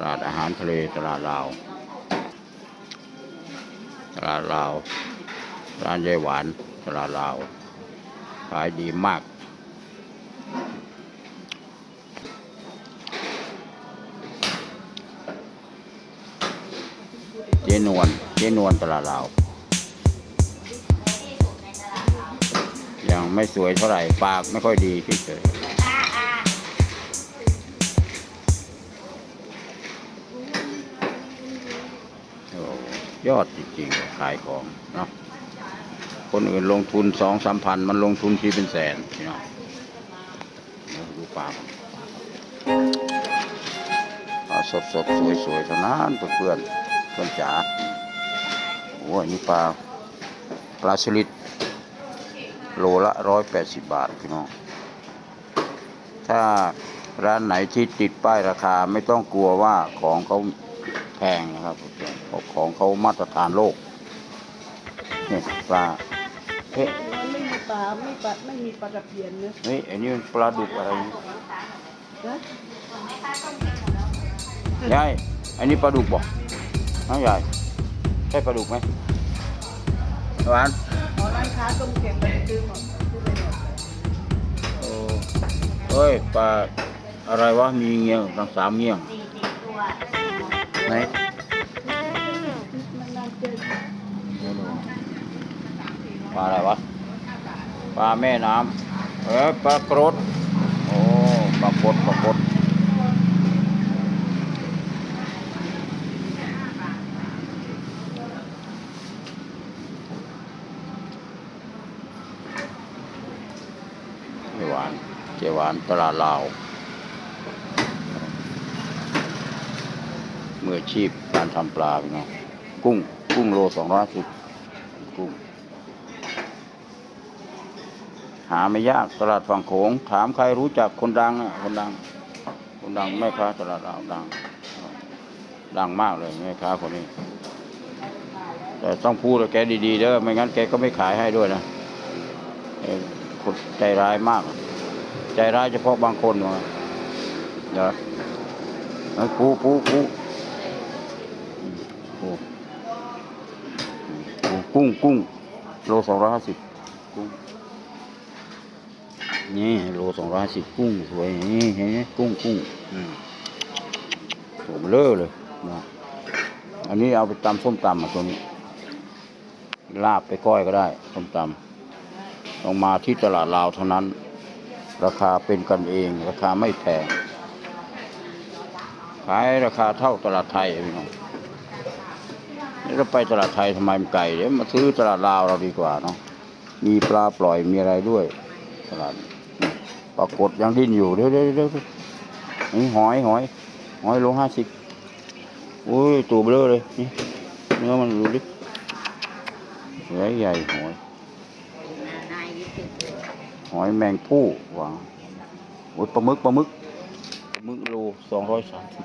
ตลาดอาหารทะเลตลาดลาว ตลาดลาว ร้านยายหวาน ตลาดลาว ขายดีมาก เจนวลเจนวลตลาดลาว ยังไม่สวยเท่าไหร่ ปากไม่ค่อยดีเฉย ยอดจริงๆ ขายของเนาะคนอื่นลงทุนสองสามพัน มันลงทุนทีเป็นแสนพี่น้องเดี๋ยวดูปลาปลาสดสดสวยสวยๆเท่านั้นเพื่อนเพื่อนเพื่อนจ๋าโอ้ยนี่ปลาปลาสลิดโลละร้อยแปดสิบบาทพี่น้องถ้าร้านไหนที่ติดป้ายราคาไม่ต้องกลัวว่าของเขาแพงนะครับเพราะ ของเขามาตรฐานโลกนี่ปลาเฮ้ยมันไม่มีปลาไม่ปลาไม่มีปลาตะเพียนนะเฮ้ยอันนี้มันปลาดุกอะไรนี่นะยายอันนี้ปลาดุกบอกน้องยายใช่ปลาดุกไหมหวานขอร้านค้าต้มเก็บไปซื้อหมดซื้อไปหมดโอ้เฮ้ยปลาอะไรวะมีเงี้ยงตั้งสามเงี้ยงไหนมัน ปลาอะไรวะ ปลาแม่น้ำ เออปลากรดโอ้ ปลากรดปลากรดเจหวานเจหวานตลาดลาว มืออาชีพการทำปลาพี่น้องกุ้ง กุ้งโลสองร้อยสิบกุ้ง หาไม่ยากตลาดฝั่งโขง ถามใครรู้จักคนดังอะคนดัง คนดังแม่ค้าตลาดลาวดัง ดังมากเลยแม่ค้าคนนี้ แต่ต้องพูดกับแกดีๆเด้อไม่งั้นแกก็ไม่ขายให้ด้วยนะคนใจร้ายมาก ใจร้ายเฉพาะบางคนว่าเดี๋ยวเอ้ยปูปูปูปูปูกุ้งกุ้งโลสองร้อยห้าสิบกุ้ง นี่โลสองร้อยสิบกุ้งสวยนี่เห็นไหมกุ้งกุ้งอืมเบลอเลยนะอันนี้เอาไปตำส้มตำอะตัวนี้ ลาบไปก้อยก็ได้ส้มตำต้องมาที่ตลาดลาวเท่านั้น ราคาเป็นกันเอง ราคาไม่แพงขายราคาเท่าตลาดไทยพี่น้องนี่เราไปตลาดไทยทำไมมันไกลเดี๋ยวมาซื้อตลาดลาวเราดีกว่าเนาะมีปลาปล่อยมีอะไรด้วยตลาด ปรากฏยังดิ้นอยู่เดี๋ยวเดี๋ยวเดี๋ยวนี่หอยหอย หอยโลห้าสิบอุ้ยตัวเบลอเลยนี่เนื้อมันดูดิใหญ่ใหญ่หอยหอยแมงผู้หวางโอ้ยปลาหมึกปลาหมึกปลาหมึกโลสองร้อยสามสิบ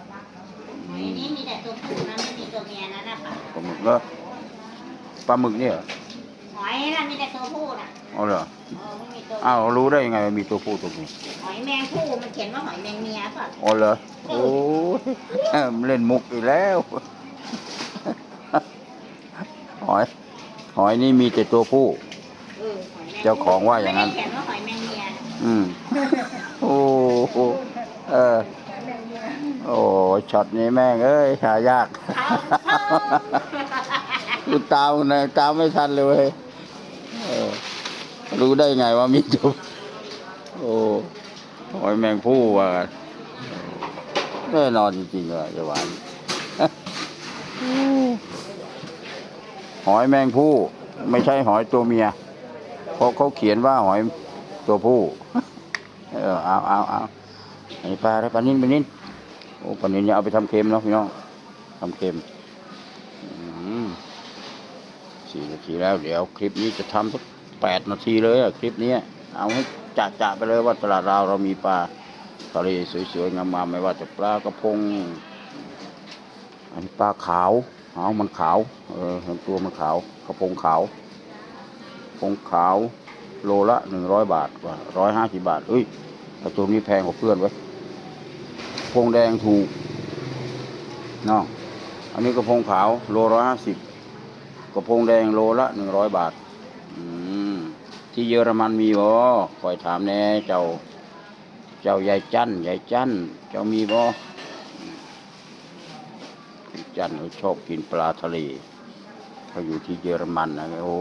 หอยนี้มีแต่ตัวผู้นะไม่มีตัวเมียนะนะปะปลาหมึกแล้วปลาหมึกเนี่ยเหร อหอยน่ะมีแต่ตัวผู้นะเอาเหรอเออไม่มีตัวอ้าวรู้ได้ยังไงว่ามีตัวผู้ตัวเมียหอยแมงผู้มันเขียนว่าหอยแมงเมียป่ะอ๋อเหรอโอ้ยมันเล่นมุกอีกแล้วหอยหอยนี่มีแต่ตัวผู้ เออหอยแมงผู้เจ้าของว่าอย่างนั้น ไม่ได้เขียนว่าหอยแมงเมียอืมโอ้โหเออโอ้ช็อตนี้แม่งเอ้ยหายากเขาเขากูตามนะตามไม่ทันเลยเว้ยเออ รู้ได้ไงว่ามีจุบโอ้หอยแมงผู้ว่าแน่นอนจริงๆเลยหวานหอยแมงผู้ไม่ใช่หอยตัวเมีย เพราะเขาเขียนว่าหอยตัวผู้ เออเอาเอาเอาไอปลาได้ปลานิ่นปลานิ่นโอ้ปลานิ่นเนี่ยเอาไปทำเค็มเนาะพี่น้องทำเค็มอืมสี่นาทีแล้วเดี๋ยวคลิปนี้จะทำสัก แปดนาทีเลยอะคลิปนี้เอาให้จะจะๆไปเลยว่าตลาดเราวเรามีปลาทะเลสวยๆงามๆไม่ว่าจะปลากระพง อันนี้ปลาขาวหามันขาวเออเห็นตัวมันขาวกระพงขาวกระพงขาว โลละหนึ่งร้อยบาทกว่าร้อยห้าสิบาทเอ้ยแต่ตัวนี้แพงกว่าเพื่อนไว้ยกระพงแดงถูกเนาะอันนี้กระพงขาว โลร้อยห้าสิบกระพงแดงโลละหนึ่งร้อยบาทอืม ที่เยอรมันมีบ่คอยถามแน่เจ้า เจ้ายายจันยายจันเจ้ามีบ่จันเขาชอบกินปลาทะเลเขาอยู่ที่เยอรมันนะโอ้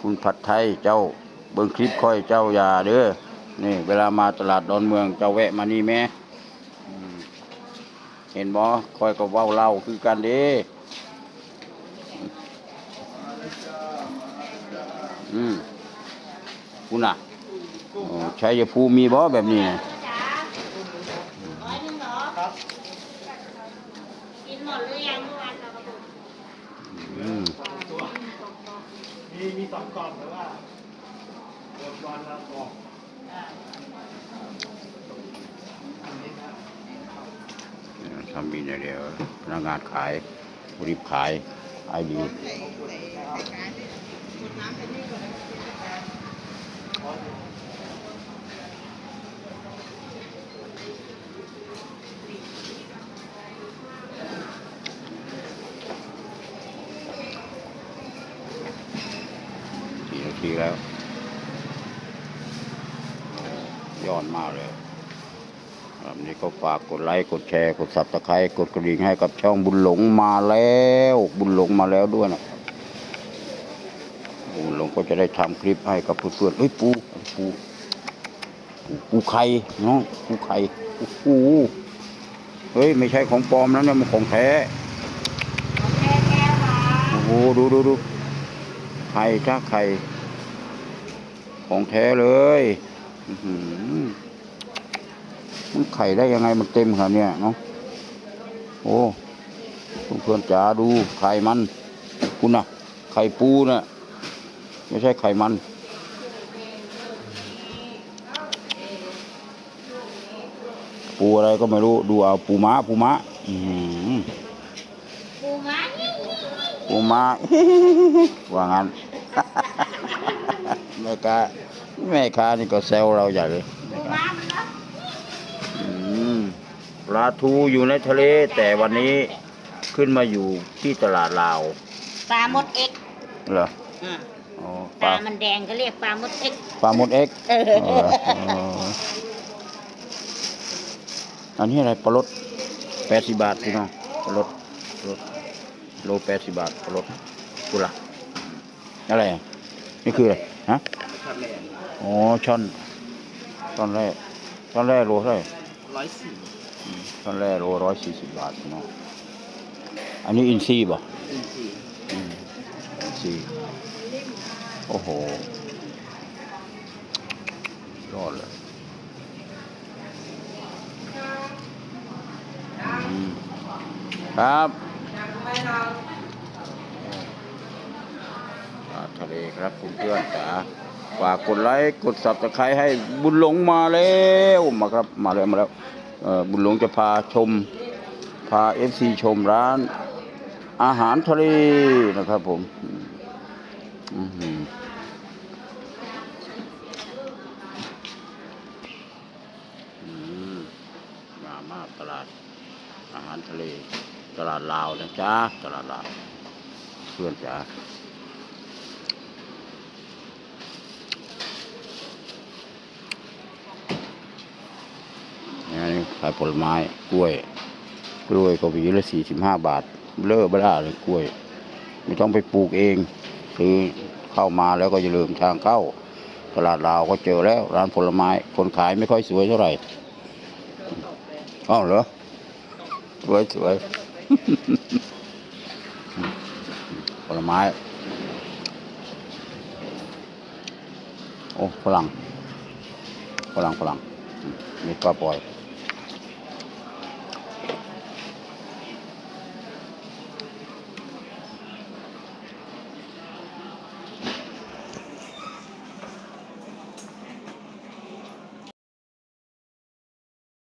คุณผัดไทยเจ้าเบิ่งคลิปค่อยเจ้าอย่าเด้อนี่ เวลามาตลาดดอนเมืองเจ้าแวะมานี่แม่เห็นบ่คอยก็เว้าเล่าคือกันเด้ อืมคุณน่ะโอ้ชัยภูมิมีบ่แบบนี้น่ะจ้าร้อยหนึ่งเหรอครับกินหมดหรือยังเมื่อวานเรากระปุกอืมมีมีสองกล่องแต่ว่าเปิดก่อนละกล่องทำมีเดียวพนักงานขายรีบขายขายดี สี่นาทีแล้วยอดมากเลยครับนี่ก็ฝากกดไลค์กดแชร์ กดสับตะไคร้กดกระดิ่งให้กับช่องบุญหลงมาแล้ว บุญหลงมาแล้วด้วยนะครับบุญหลงก็จะได้ทำคลิปให้กับเพื่อนๆเฮ้ยปูปูปูปูไข่น้องปูไข่โอ้โหเฮ้ย ไม่ใช่ของปลอมแล้วเนี่ยมันของแท้แก้แก้วค่ะโอ้โหดูดูดูไข่จ้าไข่ ของแท้เลยอื้อหือมันไข่ได้ยังไงมันเต็มขนาดเนี้ยเนาะโอ้เพื่อนๆจ๋าดูไข่มัน คุณน่ะไข่ปูน่ะไม่ใช่ไข่มันปูอะไรก็ไม่รู้ดูเอาปูม้าปูม้าอือหือปูม้านี่ปูม้าว่างั้น แม่ค้าแม่ค้านี่ก็แซวเราใหญ่เลยปูม้ามันเนาะอืมปลาทูอยู่ในทะเล แต่วันนี้ขึ้นมาอยู่ที่ตลาดลาวปลามดเอ็กซ์เหรออ่าอ๋อปตาลามันแดงก็เรียกปลามดเอ็กซ์ปลาหมดเอ็กซ์เออเออเอออันนี้อะไรปลาลดแปดสิบบาทพี่น้องปลาลดปลาลดโลแปดสิบบาทปลาลดกุละ อะไรอะนี่คืออะไรฮะอ๋อช่อนช่อนแรกช่อนแรกโลเท่าไหร่ร้อยสี่ตอนแรกโลร้อยสี่สิบบาทเนาะอันนี้อินซีย์ป่ะอินสี่อืมอินซีย์โอ้โหยอดเลยอืมครับปลา ทะเลครับคุณเพื่อนจ๋าฝากกดไลค์กดสับตะไคร้ให้บุญหลงมาแล้วมาครับมาแล้วมาแล้วบุญหลงจะพาชม พาเอฟซีชมร้าน อาหารทะเลนะครับผมอืมอื้อหืมมามาตลาด อาหารทะเล ตลาดลาวนะจ๊ะ ตลาดลาวเพื่อนจ๋า นี่ขายผลไม้กล้วย กล้วยก็หวีละสี่สิบห้าบาท เลอบ้าเลยกล้วย ไม่ต้องไปปลูกเองซื้อเข้ามาแล้วก็อย่าลืมทางเข้า ตลาดลาวก็เจอแล้ว ร้านผลไม้คนขายไม่ค่อยสวยเท่าไหร่อ้าวเหรอสวยสวยผลไม้โอ้ฝรั่งฝรั่งฝรั่งมนี่ก็ปล่อย